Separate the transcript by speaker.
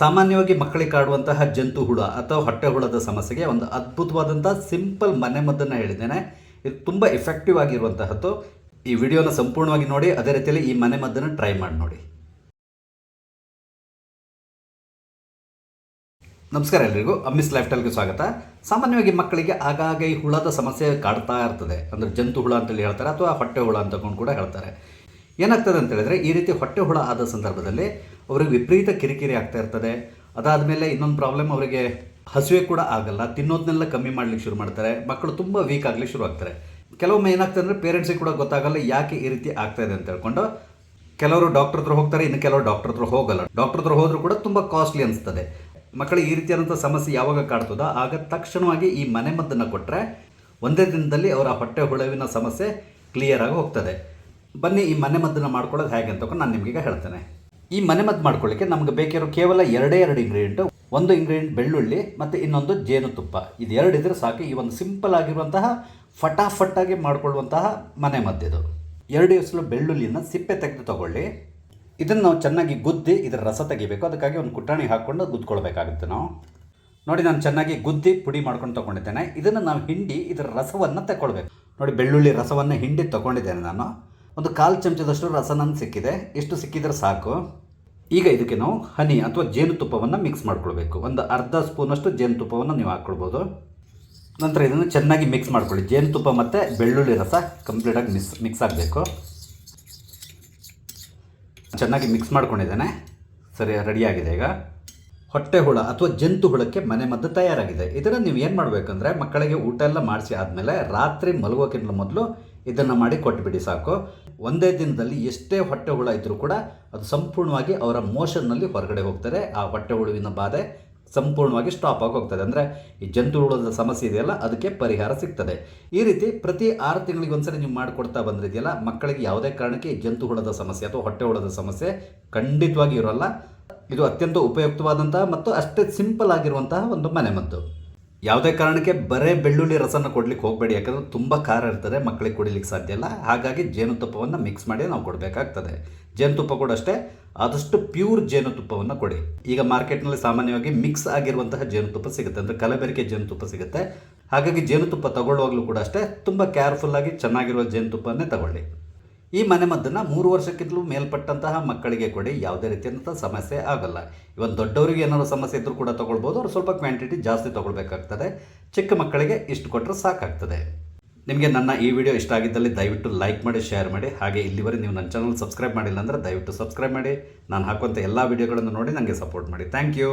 Speaker 1: ಸಾಮಾನ್ಯವಾಗಿ ಮಕ್ಕಳಿಗೆ ಕಾಡುವಂತಹ ಜಂತು ಹುಳ ಅಥವಾ ಹೊಟ್ಟೆ ಹುಳದ ಸಮಸ್ಯೆಗೆ ಒಂದು ಅದ್ಭುತವಾದಂಥ ಸಿಂಪಲ್ ಮನೆಮದ್ದನ್ನು ಹೇಳಿದ್ದೇನೆ. ಇದು ತುಂಬ ಎಫೆಕ್ಟಿವ್ ಆಗಿರುವಂತಹದ್ದು. ಈ ವಿಡಿಯೋನ ಸಂಪೂರ್ಣವಾಗಿ ನೋಡಿ, ಅದೇ ರೀತಿಯಲ್ಲಿ ಈ ಮನೆಮದ್ದನ್ನು ಟ್ರೈ ಮಾಡಿ ನೋಡಿ. ನಮಸ್ಕಾರ ಎಲ್ರಿಗೂ ಅಮ್ಮಿಸ್ ಲೈಫ್ ಸ್ವಾಗತ. ಸಾಮಾನ್ಯವಾಗಿ ಮಕ್ಕಳಿಗೆ ಆಗಾಗ ಈ ಹುಳದ ಸಮಸ್ಯೆ ಕಾಡ್ತಾ ಇರ್ತದೆ. ಅಂದರೆ ಜಂತು ಹುಳ ಅಂತೇಳಿ ಹೇಳ್ತಾರೆ, ಅಥವಾ ಹೊಟ್ಟೆ ಹುಳ ಅಂತಕೊಂಡು ಕೂಡ ಹೇಳ್ತಾರೆ. ಏನಾಗ್ತದೆ ಅಂತ ಹೇಳಿದ್ರೆ, ಈ ರೀತಿ ಹೊಟ್ಟೆ ಹುಳ ಆದ ಸಂದರ್ಭದಲ್ಲಿ ಅವರಿಗೆ ವಿಪರೀತ ಕಿರಿಕಿರಿ ಆಗ್ತಾ ಇರ್ತದೆ. ಅದಾದಮೇಲೆ ಇನ್ನೊಂದು ಪ್ರಾಬ್ಲಮ್ ಅವರಿಗೆ ಹಸಿವೆ ಕೂಡ ಆಗಲ್ಲ. ತಿನ್ನೋದನ್ನೆಲ್ಲ ಕಮ್ಮಿ ಮಾಡ್ಲಿಕ್ಕೆ ಶುರು ಮಾಡ್ತಾರೆ. ಮಕ್ಕಳು ತುಂಬ ವೀಕ್ ಆಗ್ಲಿಕ್ಕೆ ಶುರು ಆಗ್ತಾರೆ. ಕೆಲವೊಮ್ಮೆ ಏನಾಗ್ತದೆ ಅಂದರೆ ಪೇರೆಂಟ್ಸಿಗೆ ಕೂಡ ಗೊತ್ತಾಗಲ್ಲ ಯಾಕೆ ಈ ರೀತಿ ಆಗ್ತಾ ಇದೆ ಅಂತ ಹೇಳ್ಕೊಂಡು ಕೆಲವರು ಡಾಕ್ಟರ್ ಹತ್ರ ಹೋಗ್ತಾರೆ, ಇನ್ನು ಕೆಲವರು ಡಾಕ್ಟರ್ ಹತ್ರ ಹೋಗಲ್ಲ. ಡಾಕ್ಟರ್ ಹತ್ರ ಹೋದರೂ ಕೂಡ ತುಂಬ ಕಾಸ್ಟ್ಲಿ ಅನಿಸ್ತದೆ. ಮಕ್ಕಳು ಈ ರೀತಿಯಾದಂಥ ಸಮಸ್ಯೆ ಯಾವಾಗ ಕಾಡ್ತದೋ ಆಗ ತಕ್ಷಣವಾಗಿ ಈ ಮನೆ ಮದ್ದನ್ನು ಕೊಟ್ಟರೆ ಒಂದೇ ದಿನದಲ್ಲಿ ಅವರ ಹೊಟ್ಟೆ ಹುಳವಿನ ಸಮಸ್ಯೆ ಕ್ಲಿಯರ್ ಆಗಿ ಹೋಗ್ತದೆ. ಬನ್ನಿ ಈ ಮನೆ ಮದ್ದನ್ನು ಮಾಡ್ಕೊಳ್ಳೋದು ಹೇಗೆ ಅಂತ ನಾನು ನಿಮಗೀಗ ಹೇಳ್ತೇನೆ. ಈ ಮನೆಮದ್ದು ಮಾಡ್ಕೊಳ್ಳಿಕ್ಕೆ ನಮ್ಗೆ ಬೇಕಿರೋ ಕೇವಲ ಎರಡೇ ಎರಡು ಇಂಗ್ರೀಡಿಯೆಂಟು, ಒಂದು ಇಂಗ್ರೀಡಿಯೆಂಟ್ ಬೆಳ್ಳುಳ್ಳಿ ಮತ್ತು ಇನ್ನೊಂದು ಜೇನುತುಪ್ಪ. ಇದು ಎರಡು ಸಾಕು. ಈ ಒಂದು ಸಿಂಪಲ್ ಆಗಿರುವಂತಹ ಫಟಾಫಟ್ಟಾಗಿ ಮಾಡಿಕೊಳ್ಳುವಂತಹ ಮನೆಮದ್ದಿದು ಎರಡು ಎಸಲು ಬೆಳ್ಳುಳ್ಳಿನ ಸಿಪ್ಪೆ ತೆಗೆದು ತಗೊಳ್ಳಿ. ಇದನ್ನು ನಾವು ಚೆನ್ನಾಗಿ ಗುದ್ದಿ ಇದರ ರಸ ತೆಗಿಬೇಕು. ಅದಕ್ಕಾಗಿ ಒಂದು ಕುಟಾಣಿ ಹಾಕ್ಕೊಂಡು ಗುದ್ಕೊಳ್ಬೇಕಾಗುತ್ತೆ ನಾವು. ನೋಡಿ, ನಾನು ಚೆನ್ನಾಗಿ ಗುದ್ದಿ ಪುಡಿ ಮಾಡ್ಕೊಂಡು ತೊಗೊಂಡಿದ್ದೇನೆ. ಇದನ್ನು ನಾವು ಹಿಂಡಿ ಇದರ ರಸವನ್ನು ತಗೊಳ್ಬೇಕು ನೋಡಿ, ಬೆಳ್ಳುಳ್ಳಿ ರಸವನ್ನು ಹಿಂಡಿ ತೊಗೊಂಡಿದ್ದೇನೆ ನಾನು. ಒಂದು ಕಾಲು ಚಮಚದಷ್ಟು ರಸ ನನಗೆ ಸಿಕ್ಕಿದೆ. ಎಷ್ಟು ಸಿಕ್ಕಿದ್ರೆ ಸಾಕು? ಈಗ ಇದಕ್ಕೆ ನಾವು ಹನಿ ಅಥವಾ ಜೇನುತುಪ್ಪವನ್ನು ಮಿಕ್ಸ್ ಮಾಡ್ಕೊಳ್ಬೇಕು. ಒಂದು ಅರ್ಧ ಸ್ಪೂನಷ್ಟು ಜೇನುತುಪ್ಪವನ್ನು ನೀವು ಹಾಕ್ಕೊಳ್ಬೋದು. ನಂತರ ಇದನ್ನು ಚೆನ್ನಾಗಿ ಮಿಕ್ಸ್ ಮಾಡ್ಕೊಳ್ಳಿ. ಜೇನುತುಪ್ಪ ಮತ್ತು ಬೆಳ್ಳುಳ್ಳಿ ರಸ ಕಂಪ್ಲೀಟಾಗಿ ಮಿಕ್ಸ್ ಮಿಕ್ಸ್ ಆಗಬೇಕು. ಚೆನ್ನಾಗಿ ಮಿಕ್ಸ್ ಮಾಡ್ಕೊಂಡಿದ್ದೇನೆ. ಸರಿ ರೆಡಿಯಾಗಿದೆ ಈಗ. ಹೊಟ್ಟೆ ಹುಳ ಅಥವಾ ಜಂತು ಹುಳಕ್ಕೆ ಮನೆಮದ್ದು ತಯಾರಾಗಿದೆ. ಇದನ್ನು ನೀವು ಏನು ಮಾಡಬೇಕಂದ್ರೆ ಮಕ್ಕಳಿಗೆ ಊಟ ಎಲ್ಲ ಮಾಡಿಸಿ ಆದಮೇಲೆ ರಾತ್ರಿ ಮಲಗೋಕ್ಕಿಂತ ಮೊದಲು ಇದನ್ನು ಮಾಡಿ ಕೊಟ್ಟುಬಿಡಿ ಸಾಕು. ಒಂದೇ ದಿನದಲ್ಲಿ ಎಷ್ಟೇ ಹೊಟ್ಟೆ ಹುಳ ಇದ್ದರೂ ಕೂಡ ಅದು ಸಂಪೂರ್ಣವಾಗಿ ಅವರ ಮೋಷನ್ನಲ್ಲಿ ಹೊರಗಡೆ ಹೋಗ್ತಾರೆ. ಆ ಹೊಟ್ಟೆ ಹುಳುವಿನ ಬಾಧೆ ಸಂಪೂರ್ಣವಾಗಿ ಸ್ಟಾಪ್ ಆಗಿ ಹೋಗ್ತದೆ. ಅಂದರೆ ಈ ಜಂತು ಹುಳದ ಸಮಸ್ಯೆ ಇದೆಯಲ್ಲ, ಅದಕ್ಕೆ ಪರಿಹಾರ ಸಿಗ್ತದೆ. ಈ ರೀತಿ ಪ್ರತಿ ಆರು ತಿಂಗಳಿಗೆ ಒಂದ್ಸರಿ ನೀವು ಮಾಡಿಕೊಡ್ತಾ ಬಂದಿದೆಯಲ್ಲ ಮಕ್ಕಳಿಗೆ ಯಾವುದೇ ಕಾರಣಕ್ಕೆ ಈ ಜಂತು ಹುಳದ ಸಮಸ್ಯೆ ಅಥವಾ ಹೊಟ್ಟೆ ಹುಳದ ಸಮಸ್ಯೆ ಖಂಡಿತವಾಗಿ ಇರೋಲ್ಲ. ಇದು ಅತ್ಯಂತ ಉಪಯುಕ್ತವಾದಂತಹ ಮತ್ತು ಅಷ್ಟೇ ಸಿಂಪಲ್ ಆಗಿರುವಂತಹ ಒಂದು ಮನೆಮದ್ದು. ಯಾವುದೇ ಕಾರಣಕ್ಕೆ ಬರೇ ಬೆಳ್ಳುಳ್ಳಿ ರಸನ ಕೊಡ್ಲಿಕ್ಕೆ ಹೋಗಬೇಡಿ, ಯಾಕಂದರೆ ತುಂಬ ಖಾರ ಇರ್ತದೆ ಮಕ್ಕಳಿಗೆ ಕುಡಿಲಿಕ್ಕೆ ಸಾಧ್ಯ ಇಲ್ಲ. ಹಾಗಾಗಿ ಜೇನುತುಪ್ಪವನ್ನು ಮಿಕ್ಸ್ ಮಾಡಿ ನಾವು ಕೊಡಬೇಕಾಗ್ತದೆ. ಜೇನುತುಪ್ಪ ಕೂಡ ಅಷ್ಟೇ, ಆದಷ್ಟು ಪ್ಯೂರ್ ಜೇನುತುಪ್ಪವನ್ನು ಕೊಡಿ. ಈಗ ಮಾರ್ಕೆಟ್ನಲ್ಲಿ ಸಾಮಾನ್ಯವಾಗಿ ಮಿಕ್ಸ್ ಆಗಿರುವಂತಹ ಜೇನುತುಪ್ಪ ಸಿಗುತ್ತೆ, ಅಂದರೆ ಕಲಬೆರಕೆ ಜೇನುತುಪ್ಪ ಸಿಗುತ್ತೆ. ಹಾಗಾಗಿ ಜೇನುತುಪ್ಪ ತಗೊಳ್ಳುವಾಗಲೂ ಕೂಡ ಅಷ್ಟೇ, ತುಂಬ ಕೇರ್ಫುಲ್ಲಾಗಿ ಚೆನ್ನಾಗಿರುವ ಜೇನುತುಪ್ಪನ್ನೇ ತಗೊಳ್ಳಿ. ಈ ಮನೆಮದ್ದನ್ನು ಮೂರು ವರ್ಷಕ್ಕಿಂತಲೂ ಮೇಲ್ಪಟ್ಟಂತಹ ಮಕ್ಕಳಿಗೆ ಕೊಡಿ, ಯಾವುದೇ ರೀತಿಯಾದಂಥ ಸಮಸ್ಯೆ ಆಗಲ್ಲ. ಇವನ್ ದೊಡ್ಡವರಿಗೆ ಏನಾದ್ರು ಸಮಸ್ಯೆ ಇದ್ದರೂ ಕೂಡ ತೊಗೊಳ್ಬೋದು, ಅವ್ರು ಸ್ವಲ್ಪ ಕ್ವಾಂಟಿಟಿ ಜಾಸ್ತಿ ತೊಗೊಳ್ಬೇಕಾಗ್ತದೆ. ಚಿಕ್ಕ ಮಕ್ಕಳಿಗೆ ಇಷ್ಟು ಕೊಟ್ಟರೆ ಸಾಕಾಗ್ತದೆ. ನಿಮಗೆ ನನ್ನ ಈ ವಿಡಿಯೋ ಇಷ್ಟ ಆಗಿದ್ದಲ್ಲಿ ದಯವಿಟ್ಟು ಲೈಕ್ ಮಾಡಿ, ಶೇರ್ ಮಾಡಿ. ಹಾಗೆ ಇಲ್ಲಿವರೆಗೆ ನೀವು ನನ್ನ ಚಾನಲ್ ಸಬ್ಸ್ಕ್ರೈಬ್ ಮಾಡಿಲ್ಲ ಅಂದರೆ ದಯವಿಟ್ಟು ಸಬ್ಸ್ಕ್ರೈಬ್ ಮಾಡಿ. ನಾನು ಹಾಕುವಂಥ ಎಲ್ಲ ವಿಡಿಯೋಗಳನ್ನು ನೋಡಿ ನನಗೆ ಸಪೋರ್ಟ್ ಮಾಡಿ. Thank you.